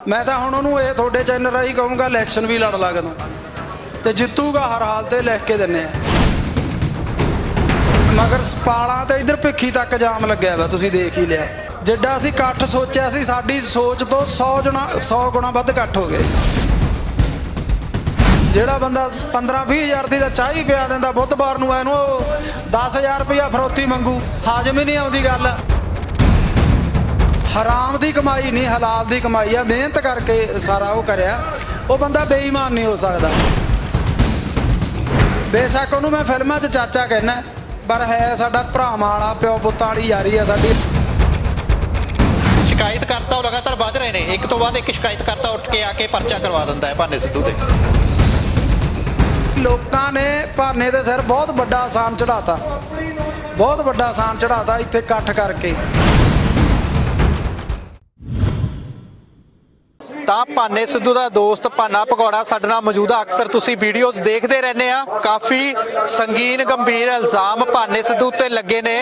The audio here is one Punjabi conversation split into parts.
ਮੈਂ ਤਾਂ ਹੁਣ ਉਹਨੂੰ ਇਹ ਤੁਹਾਡੇ ਚੈਨਲ ਰਾਹੀਂ ਕਹੂੰਗਾ ਇਲੈਕਸ਼ਨ ਵੀ ਲੜ ਲਾ ਕਦੋਂ। ਤੇ ਜਿੱਤੂਗਾ ਹਰ ਹਾਲ ਤੇ ਲਿਖ ਕੇ ਦਿੰਨੇ ਆ। ਮਗਰ ਸਪਾਲਾਂ ਤੇ ਇਧਰ ਭਿੱਖੀ ਤੱਕ ਜਾਮ ਲੱਗਿਆ ਵਾ, ਤੁਸੀਂ ਦੇਖ ਹੀ ਲਿਆ। ਜਿੱਡਾ ਅਸੀਂ ਇਕੱਠ ਸੋਚਿਆ ਸੀ, ਸਾਡੀ ਸੋਚ ਤੋਂ 100 ਗੁਣਾ 100 ਗੁਣਾ ਵੱਧ ਇਕੱਠ ਹੋ ਗਏ। ਜਿਹੜਾ ਬੰਦਾ 15 20 ਹਜ਼ਾਰ ਦੀ ਤਾਂ ਚਾਹ ਹੀ ਪਿਆ ਦਿੰਦਾ, ਬੁੱਧਵਾਰ ਨੂੰ ਇਹਨੂੰ 10000 ਰੁਪਇਆ ਫਰੋਤੀ ਮੰਗੂ ਹਾਜ਼ਮ ਹੀ ਨਹੀਂ ਆਉਂਦੀ ਗੱਲ। ਹਰਾਮ ਦੀ ਕਮਾਈ ਨਹੀਂ ਹਲਾਲ ਦੀ ਕਮਾਈ ਆ। ਮਿਹਨਤ ਕਰਕੇ ਸਾਰਾ ਉਹ ਕਰਿਆ। ਉਹ ਬੰਦਾ ਬੇਈਮਾਨ ਨਹੀਂ ਹੋ ਸਕਦਾ। ਬੇਸ਼ੱਕ ਉਹਨੂੰ ਮੈਂ ਫਿਲਮਾਂ 'ਚ ਚਾਚਾ ਕਹਿਣਾ ਪਰ ਹੈ ਸਾਡਾ ਭਰਾਵਾਂ ਵਾਲਾ ਪਿਓ ਪੁੱਤਾਂ ਵਾਲੀ ਯਾਰੀ ਆ ਸਾਡੀ। ਸ਼ਿਕਾਇਤਕਰਤਾ ਉਹ ਲਗਾਤਾਰ ਵੱਧ ਰਹੇ ਨੇ। ਇੱਕ ਤੋਂ ਬਾਅਦ ਇੱਕ ਸ਼ਿਕਾਇਤਕਰਤਾ ਉੱਠ ਕੇ ਆ ਕੇ ਪਰਚਾ ਕਰਵਾ ਦਿੰਦਾ ਹੈ ਭਾਨੇ ਸਿੱਧੂ ਤੇ। ਲੋਕਾਂ ਨੇ ਭਾਨੇ ਦੇ ਸਿਰ ਬਹੁਤ ਵੱਡਾ ਆਸਾਨ ਚੜਾਤਾ ਬਹੁਤ ਵੱਡਾ ਆਸਾਨ ਚੜਾਤਾ ਇੱਥੇ ਇਕੱਠ ਕਰਕੇ। ਤਾਂ ਭਾਨੇ ਸਿੱਧੂ ਦਾ ਦੋਸਤ ਭਾਨਾ ਪਕੌੜਾ ਸਾਡੇ ਨਾਲ ਮੌਜੂਦਾ ਅਕਸਰ ਤੁਸੀਂ ਵੀਡੀਓਜ਼ ਦੇਖਦੇ ਰਹਿੰਦੇ ਆ। ਕਾਫੀ ਸੰਗੀਨ, ਗੰਭੀਰ ਇਲਜ਼ਾਮ ਭਾਨੇ ਸਿੱਧੂ ਉੱਤੇ ਲੱਗੇ ਨੇ।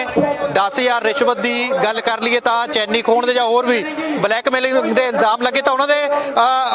10000 ਰਿਸ਼ਵਤ ਦੀ ਗੱਲ ਕਰ ਲਈਏ ਤਾਂ ਚੈਨੀ ਖੋਣ ਦੇ ਜਾਂ ਹੋਰ ਵੀ ਬਲੈਕਮੇਲਿੰਗ ਦੇ ਇਲਜ਼ਾਮ ਲੱਗੇ ਤਾਂ ਉਹਨਾਂ ਦੇ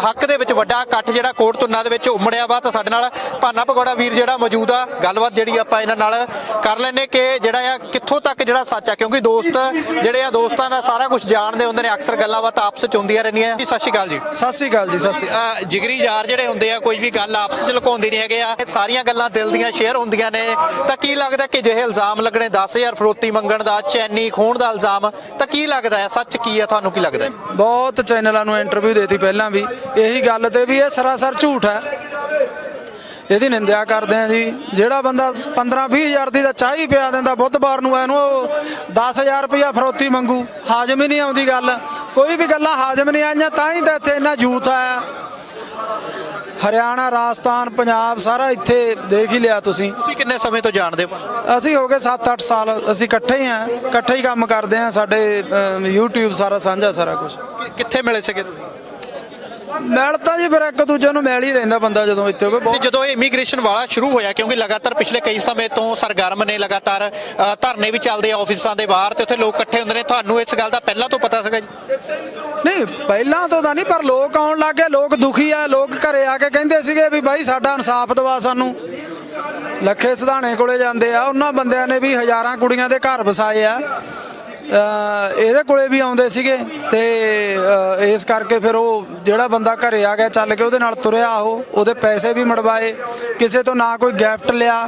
ਹੱਕ ਦੇ ਵਿੱਚ ਵੱਡਾ ਇਕੱਠ ਜਿਹੜਾ ਕੋਟ ਤੁੰਨਾ ਦੇ ਵਿੱਚ ਉਮੜਿਆ ਵਾ। ਤਾਂ ਸਾਡੇ ਨਾਲ ਭਾਨਾ ਪਕੌੜਾ ਵੀਰ ਜਿਹੜਾ ਮੌਜੂਦ ਆ। ਗੱਲਬਾਤ ਜਿਹੜੀ ਆਪਾਂ ਇਹਨਾਂ ਨਾਲ ਕਰ ਲੈਨੇ ਕਿ ਜਿਹੜਾ ਆ, ਕਿੱਥੋਂ ਤੱਕ ਜਿਹੜਾ ਸੱਚ ਆ? ਕਿਉਂਕਿ ਦੋਸਤ ਜਿਹੜੇ ਆ, ਦੋਸਤਾਂ ਦਾ ਸਾਰਾ ਕੁਝ ਜਾਣਦੇ ਹੁੰਦੇ ਨੇ। ਅਕਸਰ ਗੱਲਾਂ ਬਾਤਾਂ ਆਪਸ 'ਚ ਹੁੰਦੀਆਂ ਰਹਿੰਦੀਆਂ। ਜੀ ਸਤਿ ਸ਼੍ਰੀ ਅਕਾਲ ਜੀ। ਸਤਿ ਸ੍ਰੀ ਅਕਾਲ ਜੀ ਸਤਿ ਸ੍ਰੀ ਅਕਾਲ। ਅਹ ਜਿਗਰੀ ਯਾਰ ਜਿਹੜੇ ਹੁੰਦੇ ਆ ਕੋਈ ਵੀ ਗੱਲ ਆਪਸ ਵਿੱਚ ਲੁਕਾਉਂਦੇ ਨਹੀਂ ਹੈਗੇ ਆ। ਇਹ ਸਾਰੀਆਂ ਗੱਲਾਂ ਦਿਲ ਦੀਆਂ ਸ਼ੇਅਰ ਹੁੰਦੀਆਂ ਨੇ। ਤਾਂ ਕੀ ਲੱਗਦਾ ਕਿ ਜਿਹੇ ਇਲਜ਼ਾਮ ਲੱਗਣੇ? 10000 ਫਰੋਤੀ ਮੰਗਣ ਦਾ ਚੈਨੀ ਖੋਣ ਦਾ ਇਲਜ਼ਾਮ। ਤਾਂ ਕੀ ਲੱਗਦਾ ਹੈ? ਸੱਚ ਕੀ ਆ ਤੁਹਾਨੂੰ ਕੀ ਲੱਗਦਾ ਹੈ? ਬਹੁਤ ਚੈਨਲਾਂ ਨੂੰ ਇੰਟਰਵਿਊ ਦੇਤੀ ਪਹਿਲਾਂ ਵੀ। ਇਹੀ ਗੱਲ ਤੇ ਵੀ ਇਹ ਸਰਾਸਰ ਝੂਠ ਹੈ। ਇਹਦੀ ਨਿੰਦਿਆ ਕਰਦੇ ਆ ਜੀ। ਜਿਹੜਾ ਬੰਦਾ 15 20 ਹਜ਼ਾਰ ਦੀ ਤਾਂ ਚਾਹ ਹੀ ਪਿਆ ਦਿੰਦਾ ਬੁੱਧਵਾਰ ਨੂੰ ਇਹਨੂੰ 10000 ਰੁਪਇਆ ਫਰੋਤੀ ਮੰਗੂ ਹਾਜ਼ਮ ਹੀ ਨਹੀਂ ਆਉਂਦੀ ਗੱਲ। ਕੋਈ ਵੀ ਗੱਲਾਂ ਹਾਜ਼ਮ ਨਹੀਂ ਆਈਆਂ ਤਾਂ ਹੀ ਤਾਂ ਇੱਥੇ ਇੰਨਾ ਯੂਥ ਆਇਆ। ਹਰਿਆਣਾ ਰਾਜਸਥਾਨ ਪੰਜਾਬ ਸਾਰਾ ਇੱਥੇ ਦੇਖ ਹੀ ਲਿਆ ਤੁਸੀਂ। ਤੁਸੀਂ ਕਿੰਨੇ ਸਮੇਂ ਤੋਂ ਜਾਣਦੇ ਹੋ? ਅਸੀਂ ਹੋ ਗਏ 7-8 ਸਾਲ ਅਸੀਂ ਇਕੱਠੇ ਹੀ ਆ ਇਕੱਠੇ ਹੀ ਕੰਮ ਕਰਦੇ ਆ ਸਾਡੇ YouTube ਸਾਰਾ ਸਾਂਝਾ ਸਾਰਾ ਕੁਝ ਕਿੱਥੇ ਮਿਲੇ ਸੀਗੇ ਤੁਸੀਂ? ਮਿਲ ਤਾਂ ਜੀ ਫਿਰ ਇੱਕ ਦੂਜੇ ਨੂੰ ਮਿਲ ਹੀ ਰਹਿੰਦਾ ਬੰਦਾ ਜਦੋਂ ਇੱਥੇ ਤੇ ਬਹੁਤ। ਜਦੋਂ ਇਹ ਇਮੀਗ੍ਰੇਸ਼ਨ ਵਾਲਾ ਸ਼ੁਰੂ ਹੋਇਆ ਕਿਉਂਕਿ ਲਗਾਤਾਰ ਪਿਛਲੇ ਕਈ ਸਮੇਂ ਤੋਂ ਸਰਗਰਮ ਨੇ ਲਗਾਤਾਰ ਅ, ਧਰਨੇ ਵੀ ਚੱਲਦੇ ਆ ਆਫਿਸਾਂ ਦੇ ਬਾਹਰ ਤੇ ਉੱਥੇ ਲੋਕ ਇਕੱਠੇ ਹੁੰਦੇ ਨੇ। ਤੁਹਾਨੂੰ ਇਸ ਗੱਲ ਦਾ ਪਹਿਲਾਂ ਤੋਂ ਪਤਾ ਸੀਗਾ ਜੀ? ਨਹੀਂ ਪਹਿਲਾਂ ਤੋਂ ਤਾਂ ਨਹੀਂ ਪਰ ਲੋਕ ਆਉਣ ਲੱਗ ਗਏ ਲੋਕ ਦੁਖੀ ਆ ਲੋਕ ਘਰੇ ਆ ਕੇ ਕਹਿੰਦੇ ਸੀਗੇ ਵੀ ਬਾਈ ਸਾਡਾ ਇਨਸਾਫ ਦਿਵਾ ਸਾਨੂੰ। ਲੱਖੇ ਸਿਧਾਣੇ ਕੋਲੇ ਜਾਂਦੇ ਆ ਉਹਨਾਂ ਬੰਦਿਆਂ ਨੇ ਵੀ ਹਜ਼ਾਰਾਂ ਕੁੜੀਆਂ ਦੇ ਘਰ ਵਸਾਏ ਆ। ਇਹਦੇ ਕੋਲੇ ਵੀ ਆਉਂਦੇ ਸੀਗੇ ਤੇ ਇਸ ਕਰਕੇ ਫਿਰ ਉਹ ਜਿਹੜਾ ਬੰਦਾ ਘਰੇ ਆ ਗਿਆ ਚੱਲ ਕੇ ਉਹਦੇ ਨਾਲ ਤੁਰਿਆ ਉਹ, ਉਹਦੇ ਪੈਸੇ ਵੀ ਮੜਵਾਏ, ਕਿਸੇ ਤੋਂ ਨਾ ਕੋਈ ਗਿਫਟ ਲਿਆ,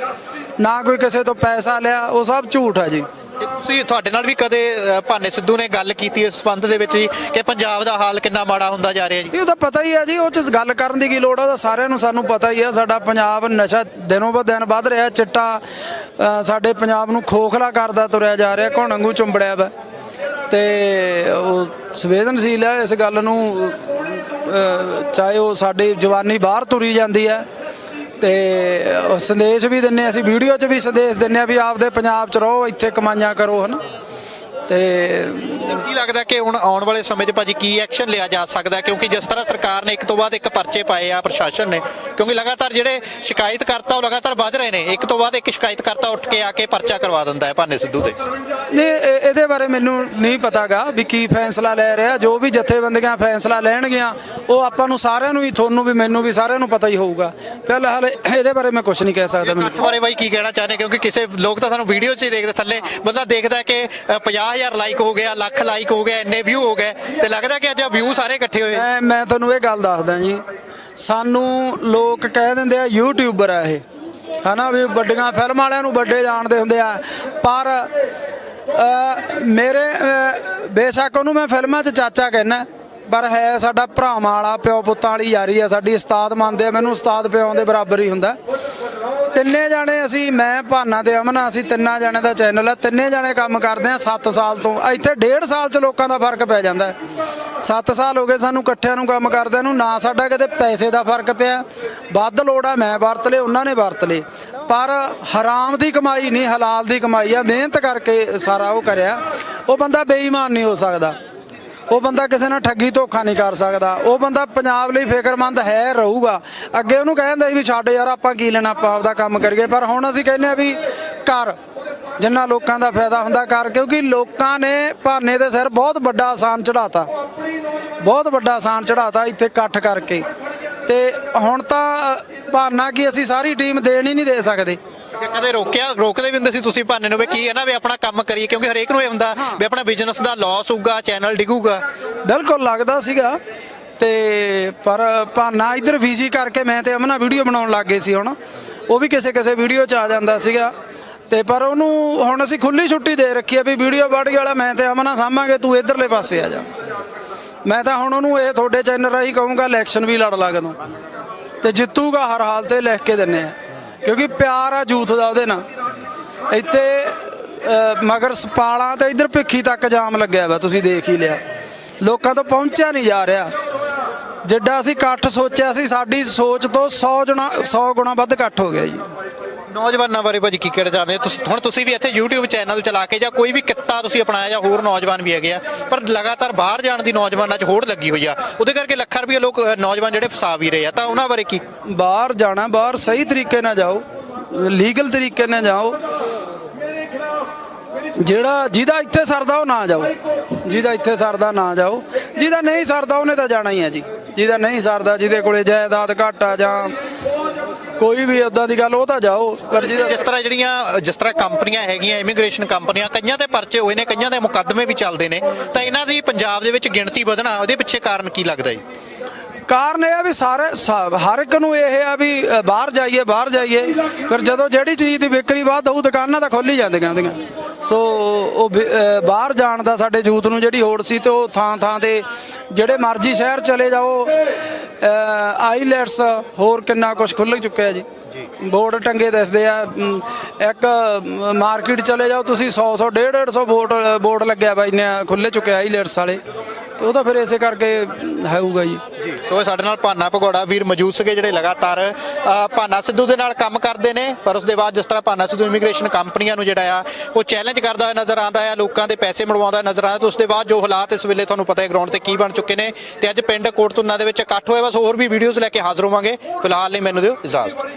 ਨਾ ਕੋਈ ਕਿਸੇ ਤੋਂ ਪੈਸਾ ਲਿਆ, ਉਹ ਸਭ ਝੂਠ ਆ ਜੀ। ਤੇ ਤੁਸੀਂ ਤੁਹਾਡੇ ਨਾਲ ਵੀ ਕਦੇ ਅ, ਭਾਨੇ ਸਿੱਧੂ ਨੇ ਗੱਲ ਕੀਤੀ ਇਸ ਸੰਬੰਧ ਦੇ ਵਿੱਚ ਜੀ ਕਿ ਪੰਜਾਬ ਦਾ ਹਾਲ ਕਿੰਨਾ ਮਾੜਾ ਹੁੰਦਾ ਜਾ ਰਿਹਾ ਜੀ? ਇਹ ਤਾਂ ਪਤਾ ਹੀ ਹੈ ਜੀ ਉਹ ਚ ਗੱਲ ਕਰਨ ਦੀ ਕੀ ਲੋੜ ਆ ਉਹ ਤਾਂ ਸਾਰਿਆਂ ਨੂੰ ਸਾਨੂੰ ਪਤਾ ਹੀ ਹੈ ਸਾਡਾ ਪੰਜਾਬ ਨਸ਼ਾ ਦਿਨੋਂ ਬ ਦਿਨ ਵੱਧ ਰਿਹਾ ਚਿੱਟਾ ਅ, ਸਾਡੇ ਪੰਜਾਬ ਨੂੰ ਖੋਖਲਾ ਕਰਦਾ ਤੁਰਿਆ ਜਾ ਰਿਹਾ ਘੁਣ ਵਾਂਗੂ ਚੁੰਬੜਿਆ ਵਾ। ਤੇ ਉਹ ਸੰਵੇਦਨਸ਼ੀਲ ਹੈ ਇਸ ਗੱਲ ਨੂੰ ਅ, ਚਾਹੇ ਉਹ ਸਾਡੀ ਜਵਾਨੀ ਬਾਹਰ ਤੁਰੀ ਜਾਂਦੀ ਹੈ ਤੇ ਸੰਦੇਸ਼ ਵੀ ਦਿੰਨੇ ਅਸੀਂ ਵੀਡੀਓ 'ਚ ਵੀ ਸੰਦੇਸ਼ ਦਿੰਨੇ ਆ ਵੀ ਆਪਦੇ ਪੰਜਾਬ 'ਚ ਰਹੋ ਇੱਥੇ ਕਮਾਈਆਂ ਕਰੋ ਹਨ ਤੇ ਕੀ ਲੱਗਦਾ ਕਿ ਹੁਣ ਆਉਣ ਵਾਲੇ ਸਮੇਂ 'ਚ ਭਾਜੀ ਕੀ ਐਕਸ਼ਨ ਲਿਆ ਜਾ ਸਕਦਾ? ਕਿਉਂਕਿ ਜਿਸ ਤਰ੍ਹਾਂ ਸਰਕਾਰ ਨੇ ਇੱਕ ਤੋਂ ਬਾਅਦ ਇੱਕ ਪਰਚੇ ਪਾਏ ਆ ਪ੍ਰਸ਼ਾਸਨ ਨੇ ਕਿਉਂਕਿ ਲਗਾਤਾਰ ਜਿਹੜੇ ਸ਼ਿਕਾਇਤਕਰਤਾ ਉਹ ਲਗਾਤਾਰ ਵੱਧ ਰਹੇ ਨੇ ਇੱਕ ਤੋਂ ਬਾਅਦ ਇੱਕ ਸ਼ਿਕਾਇਤਕਰਤਾ ਉੱਠ ਕੇ ਆ ਕੇ ਪਰਚਾ ਕਰਵਾ ਦਿੰਦਾ ਹੈ ਭਾਨੇ ਸਿੱਧੂ ਤੇ ਇਹ- ਇਹਦੇ ਬਾਰੇ ਮੈਨੂੰ ਨਹੀਂ ਪਤਾਗਾ ਵੀ ਕੀ ਫੈਸਲਾ ਲੈ ਰਿਹਾ। ਜੋ ਵੀ ਜਥੇਬੰਦੀਆਂ ਫੈਸਲਾ ਲੈਣਗੀਆਂ ਉਹ ਆਪਾਂ ਨੂੰ ਸਾਰਿਆਂ ਨੂੰ ਹੀ ਤੁਹਾਨੂੰ ਵੀ ਮੈਨੂੰ ਵੀ ਸਾਰਿਆਂ ਨੂੰ ਪਤਾ ਹੀ ਹੋਊਗਾ। ਫਿਲਹਾਲ ਇਹਦੇ ਬਾਰੇ ਮੈਂ ਕੁਝ ਨਹੀਂ ਕਹਿ ਸਕਦਾ ਮੈਨੂੰ। ਬਾਰੇ ਬਾਈ ਕੀ ਕਹਿਣਾ ਚਾਹੁੰਦੇ ਕਿਉਂਕਿ ਕਿਸੇ ਲੋਕ ਤਾਂ ਸਾਨੂੰ ਵੀਡੀਓ 'ਚ ਹੀ ਦੇਖਦੇ ਥੱਲੇ ਬੰਦਾ ਦੇਖਦਾ ਕਿ ਅ, 50000 ਲਾਈਕ ਹੋ ਗਿਆ ਲੱਖ ਲਾਈਕ ਹੋ ਗਿਆ ਇੰਨੇ ਵਿਊ ਹੋ ਗਏ ਤੇ ਲੱਗਦਾ ਕਿ ਅੱਜ ਵਿਊ ਸਾਰੇ ਇਕੱਠੇ ਹੋਏ। ਮੈਂ ਮੈਂ ਤੁਹਾਨੂੰ ਇਹ ਗੱਲ ਦੱਸਦਾ ਜੀ ਸਾਨੂੰ ਲੋਕ ਕਹਿ ਦਿੰਦੇ ਆ ਯੂਟਿਊਬਰ ਆ ਇਹ। ਹਨਾ ਵੀ ਵੱਡੀਆਂ ਫਿਲਮ ਵਾਲਿਆਂ ਨੂੰ ਵੱਡੇ ਜਾਣਦੇ ਹੁੰਦੇ ਆ ਪਰ ਮੇਰੇ ਬੇਸ਼ੱਕ ਉਹਨੂੰ ਮੈਂ ਫਿਲਮਾਂ 'ਚ ਚਾਚਾ ਕਹਿਣਾ ਪਰ ਹੈ ਸਾਡਾ ਭਰਾਵਾਂ ਵਾਲਾ, ਪਿਓ ਪੁੱਤਾਂ ਵਾਲੀ ਯਾਰੀ ਆ, ਸਾਡੀ ਉਸਤਾਦ ਮੰਨਦੇ ਆ, ਮੈਨੂੰ ਉਸਤਾਦ ਪਿਓ ਦੇ ਬਰਾਬਰ ਹੀ ਹੁੰਦਾ ਤਿੰਨੇ ਜਾਣੇ ਅਸੀਂ, ਮੈਂ, ਭਾਨਾ ਤੇ ਅਮਨ, ਅਸੀਂ ਤਿੰਨਾਂ ਜਾਣੇ ਦਾ ਚੈਨਲ ਆ, ਤਿੰਨੇ ਜਾਣੇ ਕੰਮ ਕਰਦੇ ਆ 7 ਸਾਲ ਤੋਂ, ਇੱਥੇ ਡੇਢ ਸਾਲ ਚ ਲੋਕਾਂ ਦਾ ਫ਼ਰਕ ਪੈ ਜਾਂਦਾ 7 ਸਾਲ ਹੋ ਗਏ ਸਾਨੂੰ ਇਕੱਠਿਆਂ ਨੂੰ ਕੰਮ ਕਰਦਿਆਂ ਨੂੰ, ਨਾ ਸਾਡਾ ਕਿਤੇ ਪੈਸੇ ਦਾ ਫ਼ਰਕ ਪਿਆ, ਵੱਧ ਲੋੜ ਆ, ਮੈਂ ਵਰਤ ਲਏ, ਉਹਨਾਂ ਨੇ ਵਰਤ ਲਏ। ਪਰ ਹਰਾਮ ਦੀ ਕਮਾਈ ਨਹੀਂ, ਹਲਾਲ ਦੀ ਕਮਾਈ ਆ। ਮਿਹਨਤ ਕਰਕੇ ਸਾਰਾ ਉਹ ਕਰਿਆ। ਉਹ ਬੰਦਾ ਬੇਈਮਾਨ ਨਹੀਂ ਹੋ ਸਕਦਾ। ਉਹ ਬੰਦਾ ਕਿਸੇ ਨਾਲ ਠੱਗੀ ਧੋਖਾ ਨਹੀਂ ਕਰ ਸਕਦਾ। ਉਹ ਬੰਦਾ ਪੰਜਾਬ ਲਈ ਫਿਕਰਮੰਦ ਹੈ, ਰਹੂਗਾ। ਅੱਗੇ ਉਹਨੂੰ ਕਹਿੰਦਾ ਸੀ ਵੀ ਛੱਡ ਯਾਰ, ਆਪਾਂ ਕੀ ਲੈਣਾ, ਆਪਾਂ ਆਪਦਾ ਕੰਮ ਕਰੀਏ। ਪਰ ਹੁਣ ਅਸੀਂ ਕਹਿੰਦੇ ਆ ਵੀ ਕਰ। ਜਿੰਨਾ ਲੋਕਾਂ ਦਾ ਫਾਇਦਾ ਹੁੰਦਾ, ਕਰ। ਕਿਉਂਕਿ ਲੋਕਾਂ ਨੇ ਭਾਨੇ ਦੇ ਸਿਰ ਬਹੁਤ ਵੱਡਾ ਆਸਾਨ ਚੜਾਤਾ ਬਹੁਤ ਵੱਡਾ ਆਸਾਨ ਚੜਾਤਾ ਇੱਥੇ ਇਕੱਠ ਕਰਕੇ। ਤੇ ਹੁਣ ਤਾਂ ਬਹਾਨਾ ਕਿ ਅਸੀਂ ਸਾਰੀ ਟੀਮ ਦੇਣ ਹੀ ਨਹੀਂ ਦੇ ਸਕਦੇ। ਕਦੇ ਰੋਕਿਆ ਰੋਕਦੇ ਵੀ ਹੁੰਦੇ ਸੀ ਤੁਸੀਂ ਭਾਨੇ ਨੂੰ ਵੀ ਕੀ ਹੈ ਨਾ ਵੀ ਆਪਣਾ ਕੰਮ ਕਰੀਏ ਕਿਉਂਕਿ ਹਰੇਕ ਨੂੰ ਇਹ ਹੁੰਦਾ ਵੀ ਆਪਣਾ ਬਿਜ਼ਨਸ ਦਾ ਲਾਸ ਹੋਊਗਾ ਚੈਨਲ ਡਿੱਗੂਗਾ। ਬਿਲਕੁਲ ਲੱਗਦਾ ਸੀਗਾ। ਤੇ ਪਰ ਭਾਨਾ ਇੱਧਰ ਬਿਜ਼ੀ ਕਰਕੇ ਮੈਂ ਤੇ ਅਮਨਾ ਵੀਡੀਓ ਬਣਾਉਣ ਲੱਗ ਗਏ ਸੀ ਹੁਣ। ਉਹ ਵੀ ਕਿਸੇ ਕਿਸੇ ਵੀਡੀਓ 'ਚ ਆ ਜਾਂਦਾ ਸੀਗਾ। ਤੇ ਪਰ ਉਹਨੂੰ ਹੁਣ ਅਸੀਂ ਖੁੱਲੀ ਛੁੱਟੀ ਦੇ ਰੱਖੀ ਆ ਵੀ ਵੀਡੀਓ ਬਾੜੀ ਵਾਲਾ ਮੈਂ ਤੇ ਅਮਨਾ ਸਾਂਭਾਂਗੇ ਤੂੰ ਇੱਧਰਲੇ ਪਾਸੇ ਆ ਜਾ। ਮੈਂ ਤਾਂ ਹੁਣ ਉਹਨੂੰ ਇਹ ਤੁਹਾਡੇ ਚੈਨਲ ਰਾਹੀਂ ਕਹੂੰਗਾ ਇਲੈਕਸ਼ਨ ਵੀ ਲੜ ਲਾ ਕਦੋਂ। ਤੇ ਜਿੱਤੂਗਾ ਹਰ ਹਾਲ ਤੇ ਲਿਖ ਕੇ ਦਿੰਨੇ ਆ। ਕਿਉਂਕਿ ਪਿਆਰ ਆ ਜੂਥ ਦਾ ਉਹਦੇ ਨਾਲ। ਇੱਥੇ ਮਗਰ ਸਪਾਲਾਂ ਤੇ ਇੱਧਰ ਭਿੱਖੀ ਤੱਕ ਜਾਮ ਲੱਗਿਆ ਵਾ, ਤੁਸੀਂ ਦੇਖ ਹੀ ਲਿਆ। ਲੋਕਾਂ ਤੋਂ ਪਹੁੰਚਿਆ ਨਹੀਂ ਜਾ ਰਿਹਾ। ਜਿੱਡਾ ਅਸੀਂ ਇਕੱਠ ਸੋਚਿਆ ਸੀ, ਸਾਡੀ ਸੋਚ ਤੋਂ 100 ਗੁਣਾ 100 ਗੁਣਾ ਵੱਧ ਇਕੱਠ ਹੋ ਗਿਆ ਜੀ। ਨੌਜਵਾਨਾਂ ਬਾਰੇ ਭਾਜੀ ਕੀ ਕਹਿਣਾ ਚਾਹੁੰਦੇ ਹੋ? ਤੁਸੀਂ, ਹੁਣ ਤੁਸੀਂ ਵੀ ਇੱਥੇ YouTube ਚੈਨਲ ਚਲਾ ਕੇ ਜਾਂ ਕੋਈ ਵੀ ਕਿੱਤਾ ਤੁਸੀਂ ਅਪਣਾਇਆ ਜਾਂ ਹੋਰ ਨੌਜਵਾਨ ਵੀ ਹੈਗੇ ਆ, ਪਰ ਲਗਾਤਾਰ ਬਾਹਰ ਜਾਣ ਦੀ ਨੌਜਵਾਨਾਂ 'ਚ ਹੋੜ ਲੱਗੀ ਹੋਈ ਆ। ਉਹਦੇ ਕਰਕੇ ਲੱਖਾਂ ਰੁਪਏ ਲੋਕ ਨੌਜਵਾਨ ਜਿਹੜੇ ਫਸਾ ਵੀ ਰਹੇ ਆ। ਤਾਂ ਉਹਨਾਂ ਬਾਰੇ ਕੀ? ਬਾਹਰ ਜਾਣਾ, ਬਾਹਰ ਸਹੀ ਤਰੀਕੇ ਨਾਲ ਜਾਓ, ਲੀਗਲ ਤਰੀਕੇ ਨਾਲ ਜਾਓ। ਜਿਹੜਾ, ਜਿਹਦਾ ਇੱਥੇ ਸਰਦਾ ਉਹ ਨਾ ਜਾਓ। ਜਿਹਦਾ ਇੱਥੇ ਸਰਦਾ ਨਾ ਜਾਓ। ਜਿਹਦਾ ਨਹੀਂ ਸਰਦਾ ਉਹਨੇ ਤਾਂ ਜਾਣਾ ਹੀ ਹੈ ਜੀ। ਜਿਹਦਾ ਨਹੀਂ ਸਰਦਾ, ਜਿਹਦੇ ਕੋਲੇ ਜਾਇਦਾਦ ਘੱਟ ਆ ਜਾਂ ਕੋਈ ਵੀ ਉਦਾਂ ਦੀ ਗੱਲ ਉਹ ਤਾਂ ਜਾਓ ਪਰ ਜਿਸ ਤਰ੍ਹਾਂ ਜਿਹੜੀਆਂ ਜਿਸ ਤਰ੍ਹਾਂ ਕੰਪਨੀਆਂ ਹੈਗੀਆਂ ਇਮੀਗ੍ਰੇਸ਼ਨ ਕੰਪਨੀਆਂ ਕਈਆਂ ਦੇ ਪਰਚੇ ਹੋਏ ਨੇ ਕਈਆਂ ਦੇ ਮੁਕੱਦਮੇ ਵੀ ਚੱਲਦੇ ਨੇ ਤਾਂ ਇਹਨਾਂ ਦੀ ਪੰਜਾਬ ਦੇ ਵਿੱਚ ਗਿਣਤੀ ਵਧਣਾ ਉਹਦੇ ਪਿੱਛੇ ਕਾਰਨ ਕੀ ਲੱਗਦਾ ਜੀ? ਕਾਰਨ ਇਹ ਆ ਵੀ ਸਾਰੇ ਹਰ ਇੱਕ ਨੂੰ ਇਹ ਆ ਵੀ ਬਾਹਰ ਜਾਈਏ ਬਾਹਰ ਜਾਈਏ ਫਿਰ ਜਦੋਂ ਜਿਹੜੀ ਚੀਜ਼ ਦੀ ਵਿਕਰੀ ਵੱਧ ਹੋਊ ਦੁਕਾਨਾਂ ਤਾਂ ਖੋਲੀ ਜਾਂਦੀਆਂ ਉਹਦੀਆਂ ਸੋ ਉਹ ਬਾਹਰ ਜਾਣ ਦਾ ਸਾਡੇ ਯੂਥ ਨੂੰ ਜਿਹੜੀ ਹੋੜ ਸੀ ਤੇ ਉਹ ਥਾਂ ਥਾਂ ਤੇ ਜਿਹੜੇ ਮਰਜ਼ੀ ਸ਼ਹਿਰ ਚਲੇ ਜਾਓ ਆਈਲੈਟਸ ਹੋਰ ਕਿੰਨਾ ਕੁਝ ਖੁੱਲ ਚੁੱਕਿਆ ਜੀ। ਬੋਰਡ ਟੰਗੇ ਦਿਸਦੇ ਆ ਇੱਕ ਮਾਰਕੀਟ ਚਲੇ ਜਾਓ, ਤੁਸੀਂ 100 100 150 150 ਬੋਰਡ ਬੋਰਡ ਲੱਗਿਆ ਵਾ, ਇੰਨੇ ਖੁੱਲੇ ਚੁੱਕੇ ਆਈਲੈਟਸ ਵਾਲੇ। ਤੇ ਉਹ ਤਾਂ ਫਿਰ ਇਸੇ ਕਰਕੇ ਹੋਊਗਾ ਜੀ। ਜੀ ਸੋ ਇਹ ਸਾਡੇ ਨਾਲ ਭਾਨਾ ਭਗੌੜਾ ਵੀਰ ਮੌਜੂਦ ਸੀਗੇ ਜਿਹੜੇ ਲਗਾਤਾਰ ਅ, ਭਾਨਾ ਸਿੱਧੂ ਦੇ ਨਾਲ ਕੰਮ ਕਰਦੇ ਨੇ ਪਰ ਉਸ ਦੇ ਬਾਅਦ ਜਿਸ ਤਰ੍ਹਾਂ ਭਾਨਾ ਸਿੱਧੂ ਇਮੀਗ੍ਰੇਸ਼ਨ ਕੰਪਨੀਆਂ ਨੂੰ ਜਿਹੜਾ ਆ ਉਹ ਚੈਲੰਜ ਕਰਦਾ ਹੋਇਆ ਨਜ਼ਰ ਆਉਂਦਾ ਆ ਲੋਕਾਂ ਦੇ ਪੈਸੇ ਮੜਵਾਉਂਦਾ ਨਜ਼ਰ ਆਉਂਦਾ ਤੇ ਉਸ ਦੇ ਬਾਅਦ ਜੋ ਹਾਲਾਤ ਇਸ ਵੇਲੇ ਤੁਹਾਨੂੰ ਪਤਾ ਹੈ ਗਰਾਊਂਡ ਤੇ ਕੀ ਬਣ ਚੁੱਕੇ ਨੇ ਤੇ ਅੱਜ ਪਿੰਡ ਕੋਟਤੁੰਨਾ ਦੇ ਵਿੱਚ ਇਕੱਠ ਹੋਇਆ ਬਸ ਹੋਰ ਵੀ ਵੀਡੀਓਜ਼ ਲੈ ਕੇ ਹਾਜ਼ਰ ਹੋਵਾਂਗੇ। ਫਿਲਹਾਲ ਲਈ ਮੈਨੂੰ ਦਿਓ ਇਜਾਜ਼ਤ।